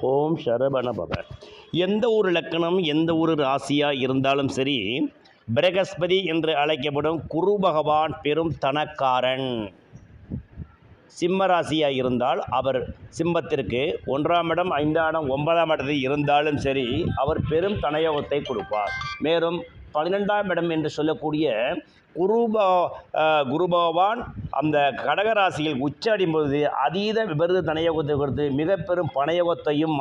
ஓம் சரவணபவ. எந்த ஒரு லக்கணம் எந்த ஒரு ராசியாக இருந்தாலும் சரி பிரகஸ்பதி என்று அழைக்கப்படும் குரு பகவான் பெரும் தனக்காரன். சிம்ம ராசியாக இருந்தால் அவர் சிம்மத்திற்கு ஒன்றாம் இடம் ஐந்தாம் இடம் ஒன்பதாம் இடத்தில் இருந்தாலும் சரி அவர் பெரும் தனயோகத்தை கொடுப்பார். மேலும் பன்னிரெண்டாம் இடம் என்று சொல்லக்கூடிய குருபா குருபவான் அந்த கடகராசியில் உச்ச போது அதீத விபரீத தனயோகத்தை கொடுத்து மிக பெரும் பணயோகத்தையும்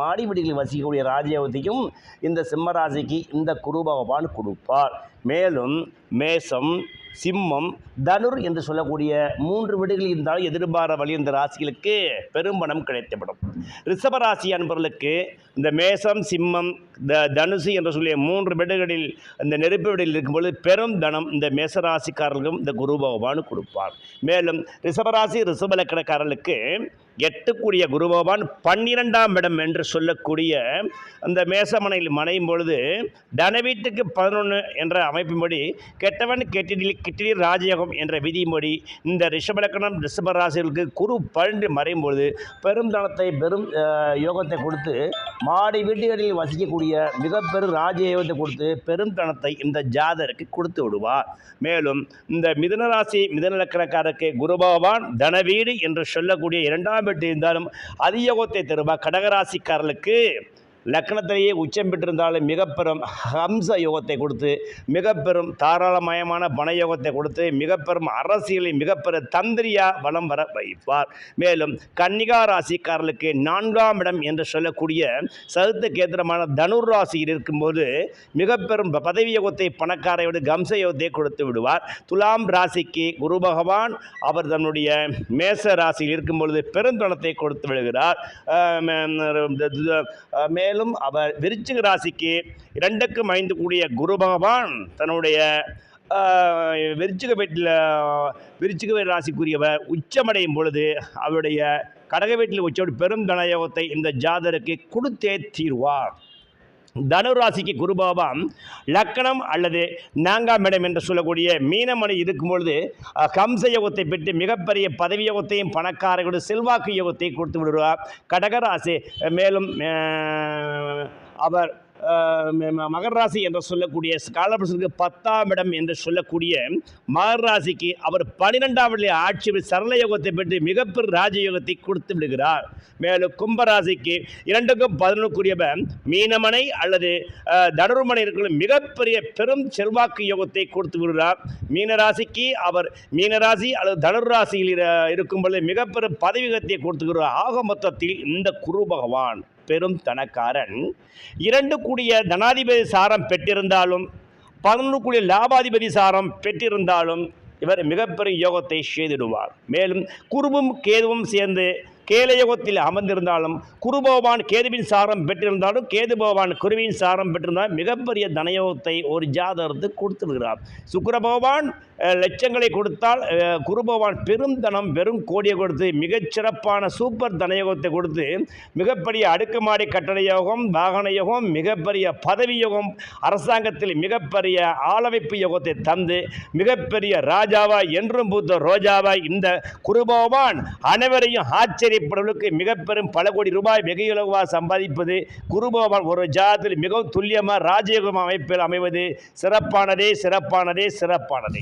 வசிக்கக்கூடிய ராஜயோகத்தையும் இந்த சிம்மராசிக்கு இந்த குருபகவான் கொடுப்பார். மேலும் மேசம் சிம்மம் தனுர் என்று சொல்லக்கூடிய மூன்று வீடுகள் இருந்தாலும் எதிர்பார வழி இந்த ராசிகளுக்கு பெரும்பணம் கிடைத்துவிடும். ரிஷபராசி அன்பர்களுக்கு இந்த மேசம் சிம்மம் த தனுசு என்று சொல்லிய மூன்று வீடுகளில் இந்த நெருப்பு வீடுகளில் இருக்கும்பொழுது பெரும் தனம் இந்த மேசராசிக்காரர்களுக்கும் இந்த குரு பகவான் கொடுப்பார். மேலும் ரிஷபராசி ரிஷப லக்கணக்காரர்களுக்கு எட்டுக்கூடிய குரு பகவான் பன்னிரெண்டாம் இடம் என்று சொல்லக்கூடிய அந்த மேசமனையில் மனையும் பொழுது தன வீட்டுக்கு பதினொன்று என்ற அமைப்பின்படி கெட்டவன் கெட்டிடில் கிட்டிடி ராஜயோகம் என்ற விதிமொழி இந்த ரிஷபலக்கணம் ரிஷபராசிகளுக்கு குரு பழண்டு மறையும் பொழுது பெரும் தனத்தை பெரும் யோகத்தை கொடுத்து மாடி வீட்டுகளில் வசிக்கக்கூடிய மிக பெரும் ராஜயோகத்தை கொடுத்து பெரும் தனத்தை இந்த ஜாதருக்கு கொடுத்து விடுவார். மேலும் இந்த மிதுனராசி மிதுனலக்கணக்காரருக்கு குரு பகவான் தனவீடு என்று சொல்லக்கூடிய இரண்டாம் வீட்டு இருந்தாலும் அதியோகத்தை தருவார். கடகராசிக்காரர்களுக்கு லக்னத்திலேயே உச்சம் பெற்றிருந்தாலும் மிகப்பெரும் ஹம்ச யோகத்தை கொடுத்து மிகப்பெரும் தாராளமயமான பணயோகத்தை கொடுத்து மிகப்பெரும் அரசியலை அரசியலில் மிக தந்திரியா வலம் வர வைப்பார். மேலும் கன்னிகா ராசிக்காரர்களுக்கு நான்காம் இடம் என்று சொல்லக்கூடிய சதுத்த கேந்திரமான தனுர் ராசியில் இருக்கும்போது மிகப்பெரும் பதவி யோகத்தை விட கம்ச யோகத்தை கொடுத்து விடுவார். துலாம் ராசிக்கு குரு பகவான் அவர் தன்னுடைய மேச ராசியில் இருக்கும் பொழுது பெருந்தளத்தை கொடுத்து விடுகிறார். மேல் மே- மேலும் அவர் விருச்சிக ராசிக்கு இரண்டுக்கும் ஐந்து கூடிய குரு பகவான் தன்னுடைய விருச்சிக வீட்டில் விருச்சிக ராசிக்குரியவர் உச்சமடையும் பொழுது அவருடைய கடக வீட்டில் உச்சோடு பெரும் தனயோகத்தை இந்த ஜாதருக்கு கொடுத்தே தீர்வார். தனுராசிக்கு குருபாபாம் லக்கணம் அல்லது நான்காம் இடம் என்று சொல்லக்கூடிய மீனமணி இருக்கும் பொழுது கம்ச யோகத்தை பெற்று மிகப்பெரிய பதவி யோகத்தையும் பணக்காரர்களோட செல்வாக்கு யோகத்தை கொடுத்து விடுவார் கடகராசி மேலும் அவர் மகர ராசி என்று சொல்லக்கூடிய காலபுருஷனுக்கு பத்தாம் இடம் என்று சொல்லக்கூடிய மகர ராசிக்கு அவர் பனிரெண்டாம் ஆட்சி சரள யோகத்தை பெற்று மிகப்பெரிய ராஜயோகத்தை கொடுத்து விடுகிறார். மேலும் கும்பராசிக்கு இரண்டுக்கும் பதினொன்றுக்குரியவன் மீனமனை அல்லது அஹ், தனுர்மனை இருக்கிற மிகப்பெரிய பெரும் செல்வாக்கு யோகத்தை கொடுத்து விடுகிறார். மீனராசிக்கு அவர் மீனராசி அல்லது தனுராசியில் ராசியில் இருக்கும் பொழுது மிகப்பெரும் பதவிகத்தை கொடுத்துக்கிறார் ஆக மொத்தத்தில் இந்த குரு பகவான். பெரும் தனக்காரன். இரண்டு கூடிய தனாதிபதி சாரம் பெற்றிருந்தாலும் பதினொன்று கூடிய லாபாதிபதி சாரம் பெற்றிருந்தாலும் இவர் மிகப்பெரிய யோகத்தை செய்திடுவார். மேலும் குருவும் கேதுவும் சேர்ந்து கேலயோகத்தில் அமர்ந்திருந்தாலும் குருபோவான் கேதுவின் சாரம் பெற்றிருந்தாலும் கேது பகவான் குருவின் சாரம் பெற்றிருந்தால் மிகப்பெரிய தனயோகத்தை ஒரு ஜாதகத்துக்கு கொடுத்துருக்கிறார். சுக்கிர பகவான் லட்சங்களை கொடுத்தால் குருபோவான் குரு பகவான் பெரும் தனம் பெரும் கோடியை கொடுத்து மிகச்சிறப்பான சூப்பர் தனயோகத்தை கொடுத்து மிகப்பெரிய அடுக்குமாடி கட்டட யோகம் வாகன யோகம் மிகப்பெரிய பதவி யோகம் அரசாங்கத்தில் மிகப்பெரிய ஆளமைப்பு யோகத்தை தந்து மிகப்பெரிய ராஜாவாய் என்றும் பூத்த ரோஜாவா இந்த குருபகவான் அனைவரையும் படவுக்கு மிக பெரும் பல கோடி ரூபாய் வெகு சம்பாதிப்பது குருபகவான் ஒரு ஜாதத்தில் மிகவும் துல்லியமாக ராஜயோகம் அமைப்பில் அமைவது. சிறப்பானதே சிறப்பானதே சிறப்பானதே.